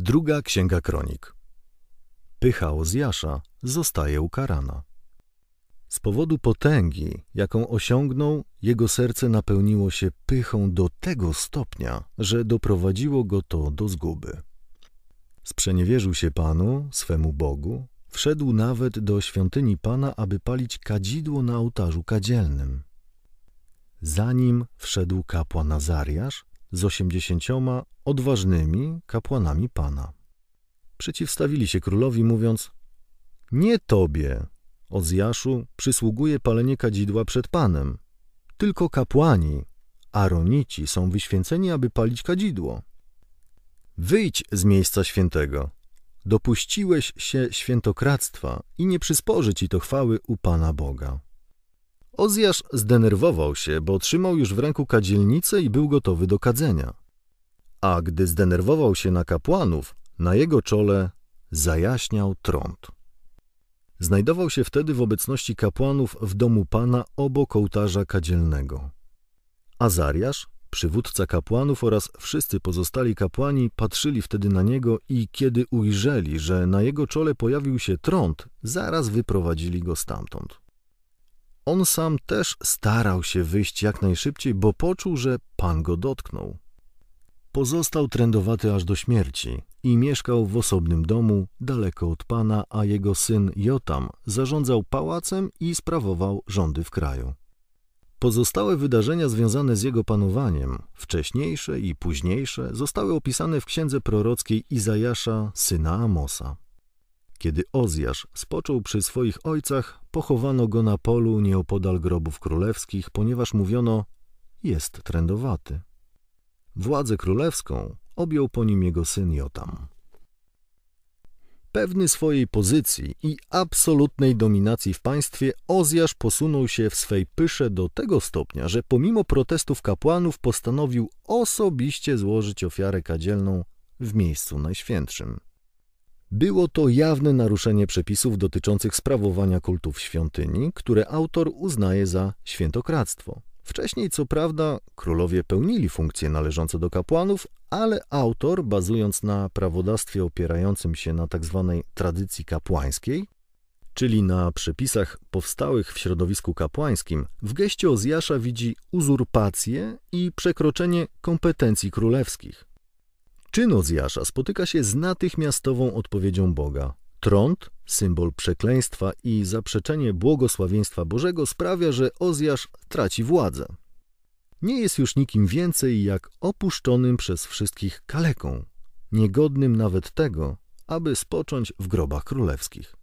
Druga Księga Kronik. Pycha Ozjasza zostaje ukarana. Z powodu potęgi, jaką osiągnął, jego serce napełniło się pychą do tego stopnia, że doprowadziło go to do zguby. Sprzeniewierzył się Panu, swemu Bogu, wszedł nawet do świątyni Pana, aby palić kadzidło na ołtarzu kadzielnym. Zanim wszedł kapłan Nazariasz z osiemdziesięcioma odważnymi kapłanami Pana. Przeciwstawili się królowi, mówiąc: Nie tobie, Ozjaszu, przysługuje palenie kadzidła przed Panem, tylko kapłani, Aronici są wyświęceni, aby palić kadzidło. Wyjdź z miejsca świętego. Dopuściłeś się świętokradztwa i nie przysporzy ci to chwały u Pana Boga. Ozjasz zdenerwował się, bo trzymał już w ręku kadzielnicę i był gotowy do kadzenia. A gdy zdenerwował się na kapłanów, na jego czole zajaśniał trąd. Znajdował się wtedy w obecności kapłanów w domu Pana obok ołtarza kadzielnego. Azariasz, przywódca kapłanów oraz wszyscy pozostali kapłani patrzyli wtedy na niego i kiedy ujrzeli, że na jego czole pojawił się trąd, zaraz wyprowadzili go stamtąd. On sam też starał się wyjść jak najszybciej, bo poczuł, że Pan go dotknął. Pozostał trędowaty aż do śmierci i mieszkał w osobnym domu, daleko od Pana, a jego syn Jotam zarządzał pałacem i sprawował rządy w kraju. Pozostałe wydarzenia związane z jego panowaniem, wcześniejsze i późniejsze, zostały opisane w księdze prorockiej Izajasza, syna Amosa. Kiedy Ozjasz spoczął przy swoich ojcach, pochowano go na polu nieopodal grobów królewskich, ponieważ mówiono, jest trędowaty. Władzę królewską objął po nim jego syn Jotam. Pewny swojej pozycji i absolutnej dominacji w państwie, Ozjasz posunął się w swej pysze do tego stopnia, że pomimo protestów kapłanów postanowił osobiście złożyć ofiarę kadzielną w miejscu najświętszym. Było to jawne naruszenie przepisów dotyczących sprawowania kultów świątyni, które autor uznaje za świętokradztwo. Wcześniej, co prawda, królowie pełnili funkcje należące do kapłanów, ale autor, bazując na prawodawstwie opierającym się na tzw. Tak tradycji kapłańskiej, czyli na przepisach powstałych w środowisku kapłańskim, w geście Ozjasza widzi uzurpację i przekroczenie kompetencji królewskich. Czyn Ozjasza spotyka się z natychmiastową odpowiedzią Boga. Trąd, symbol przekleństwa i zaprzeczenie błogosławieństwa Bożego sprawia, że Ozjasz traci władzę. Nie jest już nikim więcej jak opuszczonym przez wszystkich kaleką, niegodnym nawet tego, aby spocząć w grobach królewskich.